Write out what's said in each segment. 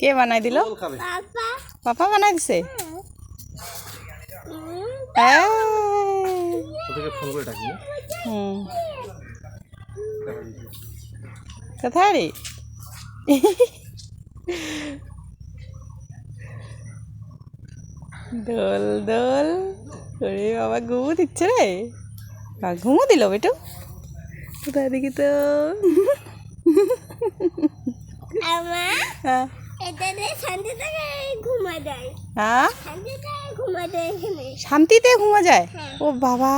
কে বানাই দিল? পাপা। পাপা বানাই দিছে? করে কোথায় রে? দোল দোল। ওরে বাবা ঘুমো দিচ্ছে রে। বা ঘুমো দিল বেটু? কোথায় দেখি তো? আমার হ্যাঁ। হ্যাঁ? শান্তিতে ঘুমা যায় হ্যাঁ। ও বাবা।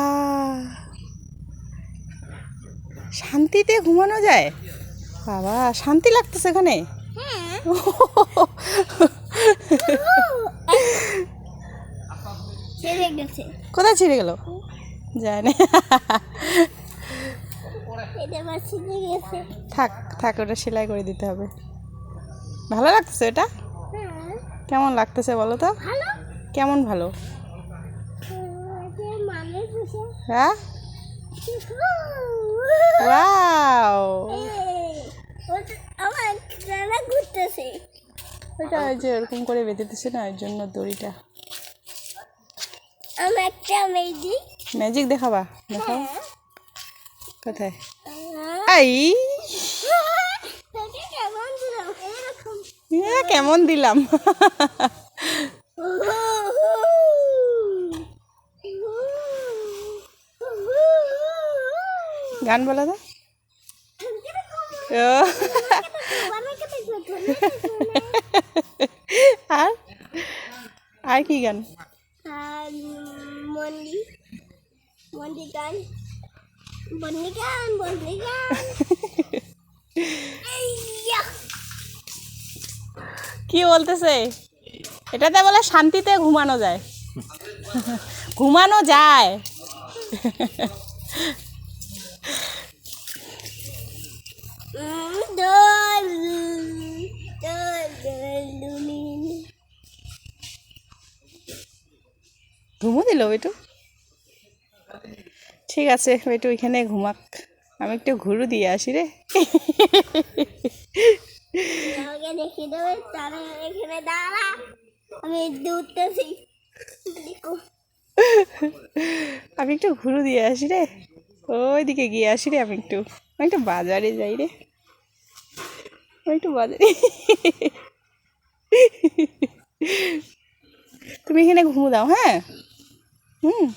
শান্তিতে ঘুমানো যায়? বাবা শান্তি লাগতেছে এখানে? হ্যাঁ। কোথায় ছিঁড়ে গেল? যায় না। থাক থাক ওটা সেলাই করে দিতে হবে। ভালো লাগতেছে এটা? কেমন লাগতেছে বলো তো? কেমন ভালো? হ্যাঁ? ওই যে করে বেঁধে দিছে না ওই জন্য দড়িটা। একটা মেজি ম্যাজিক দেখাবা দেখাও। হ্যাঁ। কোথায়? হ্যাঁ। কেমন দিলাম? গান বলা দা আর? আর কি গান? মন্দি মন্দি গান, বন্দি গান বন্দি গান। কি বলতেছে? এটাতে বলে শান্তিতে ঘুমানো যায়। ঘুমানো যায়। ঘুমো দিল বেটু? ঠিক আছে, বেটু ওইখানে ঘুমাক। আমি একটু ঘুরু দিয়ে আসি রে। দেখিয়ে দেবে তারা এখানে দাঁড়া। আমি আমি একটু ঘুরু দিয়ে আসি রে। ওইদিকে গিয়ে আসি রে আমি একটু। আমি একটু বাজারে যাই রে। আমি একটু বাজারে। তুমি এখানে ঘুমো দাও হ্যাঁ? হুম।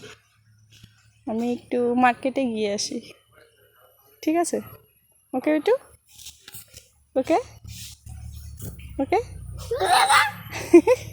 আমি একটু মার্কেটে গিয়ে আসি। ঠিক আছে? ওকে একটু ওকে? ওকে